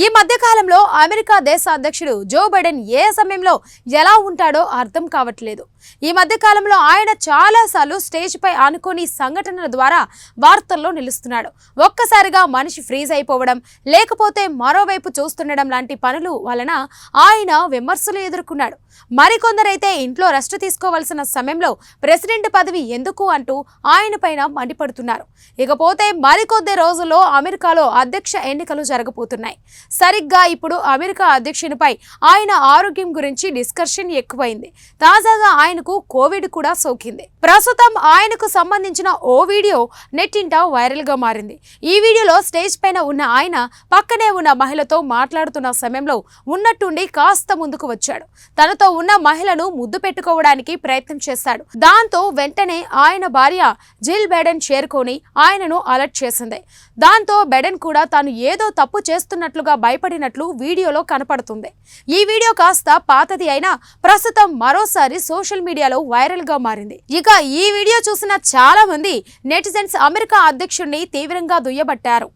ఈ మధ్య కాలంలో అమెరికా దేశ అధ్యక్షుడు జో బైడెన్ ఏ సమయంలో ఎలా ఉంటాడో అర్థం కావట్లేదు. ఈ మధ్య కాలంలో ఆయన చాలాసార్లు స్టేజ్ పై ఆనుకొని సంఘటనల ద్వారా వార్తల్లో నిలుస్తున్నాడు. ఒక్కసారిగా మనిషి ఫ్రీజ్ అయిపోవడం లేకపోతే మరోవైపు చూస్తుండడం లాంటి పనులు వలన ఆయన విమర్శలు ఎదుర్కొన్నాడు. మరికొందరైతే ఇంట్లో రెస్ట్ తీసుకోవాల్సిన సమయంలో ప్రెసిడెంట్ పదవి ఎందుకు అంటూ ఆయన పైన మండిపడుతున్నారు. ఇకపోతే మరికొద్ది రోజుల్లో అమెరికాలో అధ్యక్ష ఎన్నికలు జరగబోతున్నాయి. సరిగ్గా ఇప్పుడు అమెరికా అధ్యక్షునిపై ఆయన ఆరోగ్యం గురించి డిస్కషన్ ఎక్కువైంది. తాజాగా ఆయనకు కోవిడ్ కూడా సోకింది. ప్రస్తుతం ఆయనకు సంబంధించిన ఓ వీడియో నెట్టింట వైరల్గా మారింది. ఈ వీడియోలో స్టేజ్ పైన ఉన్న ఆయన పక్కనే ఉన్న మహిళతో మాట్లాడుతున్న సమయంలో ఉన్నట్టుండి కాస్త ముందుకు వచ్చాడు. తనతో ఉన్న మహిళను ముద్దు పెట్టుకోవడానికి ప్రయత్నం చేశాడు. దాంతో వెంటనే ఆయన భార్య జిల్ బెడెన్ చేరుకొని ఆయనను అలర్ట్ చేసింది. దాంతో బెడెన్ కూడా తాను ఏదో తప్పు చేస్తున్నట్లుగా భయపడినట్లు వీడియోలో కనపడుతుంది. ఈ వీడియో కాస్త పాతది అయినా ప్రస్తుతం మరోసారి సోషల్ మీడియాలో వైరల్గా మారింది. ఇక ఈ వీడియో చూసిన చాలా మంది నెటిజన్స్ అమెరికా అధ్యక్షుడిని తీవ్రంగా దుయ్యబట్టారు.